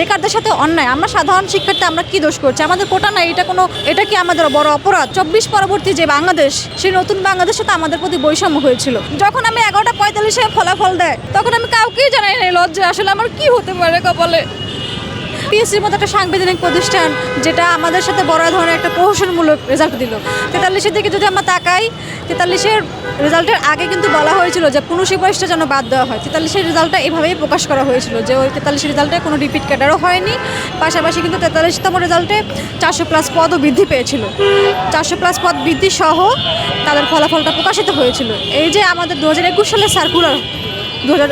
বেকারদের সাথে অন্যায়। আমরা সাধারণ শিক্ষার্থী, আমরা কি দোষ করছি? আমাদের কোটা নাই, এটা কোনো এটা কি আমাদের বড় অপরাধ? চব্বিশ পরবর্তী যে বাংলাদেশ, সেই নতুন বাংলাদেশের সাথে আমাদের প্রতি বৈষম্য হয়েছিল। যখন আমি এগারোটা পঁয়তাল্লিশে ফলাফল দেয়, তখন আমি কাউকেই জানাই নাই লজ্জা আসলে আমার কি হতে পারে কপালে? পিএসসির মতো একটা সাংবিধানিক প্রতিষ্ঠান যেটা আমাদের সাথে বড় ধরনের একটা প্রহসনমূলক রেজাল্ট দিল। তেতাল্লিশের দিকে যদি আমরা তাকাই, তেতাল্লিশের রেজাল্টের আগে কিন্তু বলা হয়েছিল যে কোনো সুপারিশটা যেন বাদ দেওয়া হয়। তেতাল্লিশের রেজাল্টটা এভাবেই প্রকাশ করা হয়েছিল যে ওই তেতাল্লিশের রেজাল্টে কোনো রিপিট ক্যাডারও হয়নি। পাশাপাশি কিন্তু তেতাল্লিশতম রেজাল্টে চারশো প্লাস পদও বৃদ্ধি পেয়েছিল। চারশো প্লাস পদ বৃদ্ধি সহ তাদের ফলাফলটা প্রকাশিত হয়েছিল। এই যে আমাদের দু হাজার একুশ সালে সার্কুলার দু হাজার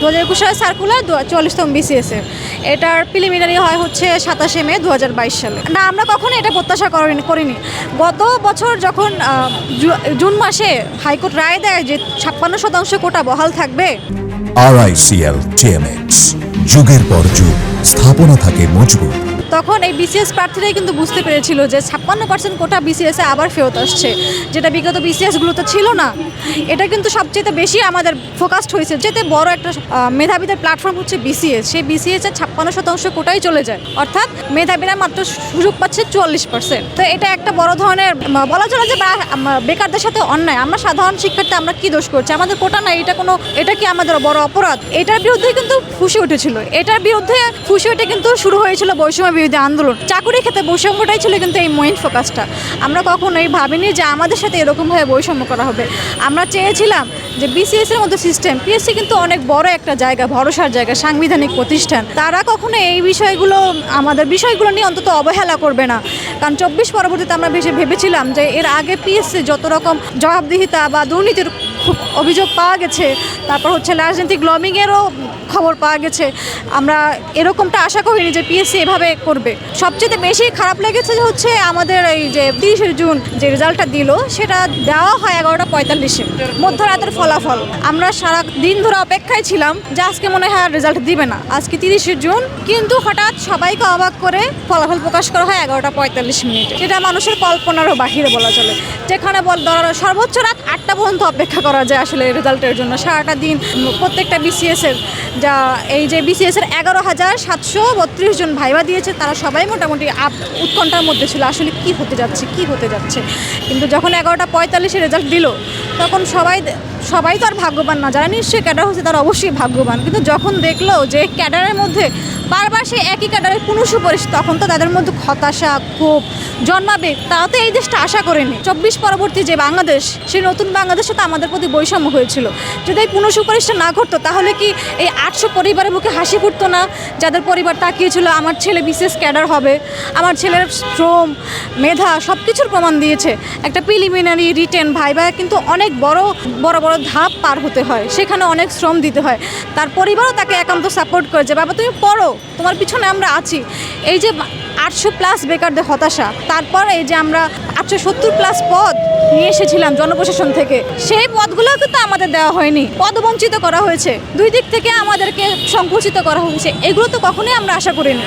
দু হাজার একুশ সালের সার্কুলার চুয়াল্লিশতম বিসিএসের এটার প্রিলিমিনারি হয় হচ্ছে সাতাশে মে দু হাজার বাইশ সালে। না, আমরা কখনো এটা প্রত্যাশা করিনি করিনি। গত বছর যখন জুন মাসে হাইকোর্ট রায় দেয় যে ছাপ্পান্ন শতাংশ কোটা বহাল থাকবে আরআইসিএল টিএমএক্স যুগের পর যুগ, স্থাপনা থাকে মজবুত। তখন এই বিসিএস প্রার্থীরাই কিন্তু বুঝতে পেরেছিল যে ছাপ্পান্ন পার্সেন্ট কোটা বিসিএসে আবার ফেরত আসছে। যেটা বিগত বিসিএসগুলোতে ছিল না। এটা কিন্তু সবচেয়ে বেশি আমাদের ফোকাসড হয়েছে। যেতে বড় একটা মেধাবীদের প্ল্যাটফর্ম হচ্ছে বিসিএস সেই বিসিএস এর ছাপ্পান্ন শতাংশ কোটাই চলে যায়। অর্থাৎ মেধাবীরা মাত্র সুযোগ পাচ্ছে চুয়াল্লিশ পার্সেন্ট তো এটা একটা বড় ধরনের বলা চলে যে বেকারদের সাথে অন্যায়। আমরা সাধারণ শিক্ষার্থী, আমরা কি দোষ করছি? আমাদের কোটা নাই, এটা কোনো এটা কি আমাদের বড় অপরাধ? এটার বিরুদ্ধে কিন্তু ফুসে উঠেছিল। এটার বিরুদ্ধে ফুসে উঠে কিন্তু শুরু হয়েছিল বৈষম্য বিরোধী আন্দোলন। চাকুরি ক্ষেত্রে বৈষম্যটাই ছিল কিন্তু এই মেইন ফোকাসটা আমরা কখনোই ভাবিনি যে আমাদের সাথে এরকমভাবে বৈষম্য করা হবে। আমরা চেয়েছিলাম যে বিসিএস এর মতো সিস্টেম পিএসসি কিন্তু অনেক বড় একটা জায়গা, ভরসার জায়গা, সাংবিধানিক প্রতিষ্ঠান। তারা কখনো এই বিষয়গুলো, আমাদের বিষয়গুলো নিয়ে অন্তত অবহেলা করবে না। কারণ চব্বিশ পরবর্তীতে আমরা বেশি ভেবেছিলাম যে এর আগে পিএসসি যত রকম জবাবদিহিতা বা দুর্নীতির খুব অভিযোগ পাওয়া গেছে। তারপর হচ্ছে রাজনৈতিক লবিংয়েরও খবর পাওয়া গেছে। আমরা এরকমটা আশা করিনি যে পিএসসি এভাবে করবে। সবচেয়ে বেশি খারাপ লেগেছে যে হচ্ছে আমাদের এই যে তিরিশে জুন যে রেজাল্টটা দিল, সেটা দেওয়া হয় এগারোটা পঁয়তাল্লিশে। মধ্যরাতের ফলাফল। আমরা সারা দিন ধরে অপেক্ষায় ছিলাম যে আজকে মনে হয় রেজাল্ট দিবে না। আজকে তিরিশে জুন, কিন্তু হঠাৎ সবাইকে অবাক করে ফলাফল প্রকাশ করা হয় এগারোটা পঁয়তাল্লিশ মিনিটে। সেটা মানুষের কল্পনারও বাহিরে বলা চলে। যেখানে বল সর্বোচ্চ রাত আটটা পর্যন্ত অপেক্ষা করা যায় আসলে রেজাল্টের জন্য। সারাটা দিন প্রত্যেকটা বিসিএস এর যা এই যে বিসিএস এর এগারো হাজার সাতশো বত্রিশ জন ভাইবা দিয়েছে, তারা সবাই মোটামুটি আপ উৎকণ্ঠার মধ্যে ছিল। আসলে কি হতে যাচ্ছে, কি হতে যাচ্ছে? কিন্তু যখন এগারোটা পঁয়তাল্লিশে রেজাল্ট দিল, তখন সবাই সবাই তো আর ভাগ্যবান না, যারা নিশ্চয়ই ক্যাডার হচ্ছে তারা অবশ্যই ভাগ্যবান। কিন্তু যখন দেখল যে ক্যাডারের মধ্যে বারবার সেই একই ক্যাডারের সুপারিশ, তখন তো তাদের মধ্যে হতাশা, ক্ষোভ জন্মাবে, তাও তো এই দেশটা আশা করেনি। চব্বিশ পরবর্তী যে বাংলাদেশ, সেই নতুন বাংলাদেশে তো আমাদের প্রতি বৈষম্য হয়েছিল। যদি এই পুনঃ সুপারিশটা না ঘটতো, তাহলে কি এই আটশো পরিবারের মুখে হাসি ফুটতো না? যাদের পরিবার তাকিয়েছিল, আমার ছেলে বিশেষ ক্যাডার হবে, আমার ছেলের শ্রম, মেধা সব কিছুর প্রমাণ দিয়েছে। একটা প্রিলিমিনারি রিটেন ভাইবা কিন্তু অনেক বড় বড় বড় ধাপ পার হতে হয়, সেখানে অনেক শ্রম দিতে হয়। তার পরিবারও তাকে একান্ত সাপোর্ট করেছে বাবা, তুমি পড়ো, তোমার পিছনে আমরা আছি। এই যে আটশো প্লাস বেকারদের হতাশা, তারপর এই যে আমরা আটশো সত্তর প্লাস পদ নিয়ে এসেছিলাম জনপ্রশাসন থেকে, সেই পদগুলো কিন্তু আমাদের দেওয়া হয়নি। পদবঞ্চিত করা হয়েছে। দুই দিক থেকে আমাদেরকে সংকুচিত করা হয়েছে এগুলো তো কখনোই আমরা আশা করিনি।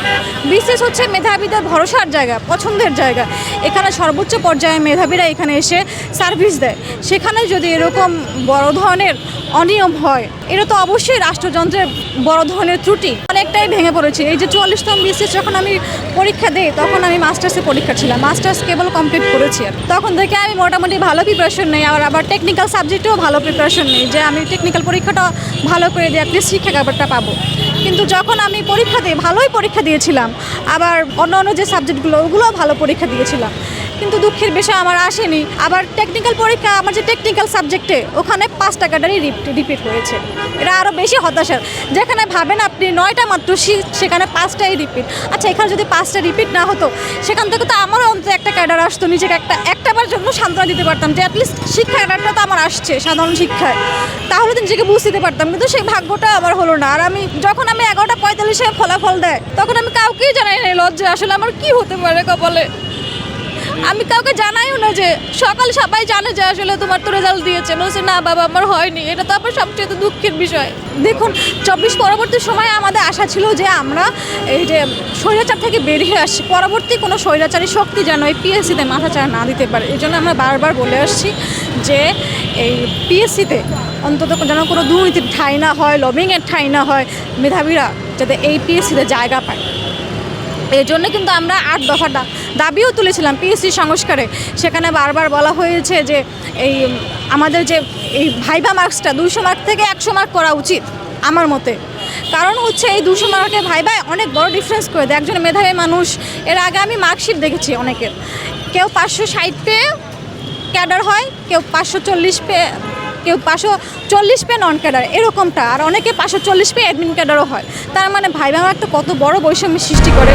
বিশেষ হচ্ছে মেধাবীদের ভরসার জায়গা, পছন্দের জায়গা। এখানে সর্বোচ্চ পর্যায়ে মেধাবীরা এখানে এসে সার্ভিস দেয়। সেখানে যদি এরকম বড় ধরনের অনিয়ম হয়। এটা তো অবশ্যই রাষ্ট্রযন্ত্রের বড় ধরনের ত্রুটি। অনেকটাই ভেঙে পড়েছে। এই যে চুয়াল্লিশতম বিসিএস যখন আমি পরীক্ষা দিই, তখন আমি মাস্টার্সে পরীক্ষা ছিলাম। মাস্টার্স কেবল কমপ্লিট করেছি তখন থেকে আমি মোটামুটি ভালো প্রিপারেশন নেই। আর আবার টেকনিক্যাল সাবজেক্টেও ভালো প্রিপারেশন নেই। যে আমি টেকনিক্যাল পরীক্ষাটা ভালো করে দিয়ে অ্যাটলিস্ট শিক্ষা ব্যাপারটা পাবো। কিন্তু যখন আমি পরীক্ষা দিই, ভালোই পরীক্ষা দিয়েছিলাম। আবার অন্য অন্য যে সাবজেক্টগুলো ওগুলোও ভালো পরীক্ষা দিয়েছিলাম। কিন্তু দুঃখের বিষয় আমার আসেনি। আবার টেকনিক্যাল পরীক্ষা, আমার যে টেকনিক্যাল সাবজেক্টে ওখানে পাঁচ টাকাটারই রিপিট হয়েছে। এটা আরও বেশি হতাশার যেখানে ভাবেন আপনি নয়টা মাত্র সেখানে পাঁচটাই রিপিট আচ্ছা এখানে যদি পাঁচটা রিপিট না হতো, সেখান থেকে তো আমারও অন্তত একটা ক্যাডার আসতো, নিজেকে একটা, একটাবার জন্য সান্ত্বনা দিতে পারতাম যে অ্যাটলিস্ট শিক্ষা ক্যাডারটা তো আমার আসছে, সাধারণ শিক্ষায়। তাহলে তো নিজেকে বুঝতে দিতে পারতাম, কিন্তু সেই ভাগ্যটা আমার হলো না। আর আমি, যখন আমি এগারোটা পঁয়তাল্লিশে ফলাফল দেয়, তখন আমি কাউকেই জানাই নাই লজ্জা আসলে আমার কি হতে পারে কপালে? আমি কাউকে জানাইও না যে সকাল সবাই জানে যে আসলে তোমার তো রেজাল্ট দিয়েছে। বলছে, না বাবা, আমার হয়নি। এটা তো আমার সবচেয়ে দুঃখের বিষয়। দেখুন, চব্বিশ পরবর্তী সময়ে আমাদের আশা ছিল যে আমরা এই যে স্বৈরাচার থেকে বেরিয়ে আসছি পরবর্তী কোনো স্বৈরাচারী শক্তি যেন এই পিএসসিতে মাথা মাথাচাড়া না দিতে পারে। এই জন্য আমরা বারবার বলে আসছি যে এই পিএসসিতে অন্তত যেন কোনো দুর্নীতির ঠাঁই না হয় লবিংয়ের ঠাঁই না হয়, মেধাবীরা যাতে এই পিএসসিতে জায়গা পায়। এই জন্য কিন্তু আমরা আট দফা দা- দাবিও তুলেছিলাম পিএসসি সংস্কারে। সেখানে বারবার বলা হয়েছে যে এই আমাদের যে এই ভাইবা মার্কসটা দুশো মার্ক থেকে একশো মার্ক করা উচিত আমার মতে। কারণ হচ্ছে এই দুশো মার্কের ভাইবায় অনেক বড় ডিফারেন্স করে দেয়। একজন মেধাবী মানুষ, এর আগে আমি মার্কশিট দেখেছি অনেকের। কেউ পাঁচশো ষাট পেয়ে ক্যাডার হয়, কেউ পাঁচশো চল্লিশ পেয়ে কেউ পাঁচশো চল্লিশ পে নন ক্যাডার, এরকমটা। আর অনেকে পাঁচশো চল্লিশ পে অ্যাডমিন ক্যাডারও হয়। তার মানে ভাইবা মার্কটা কত বড় বৈষম্যের সৃষ্টি করে।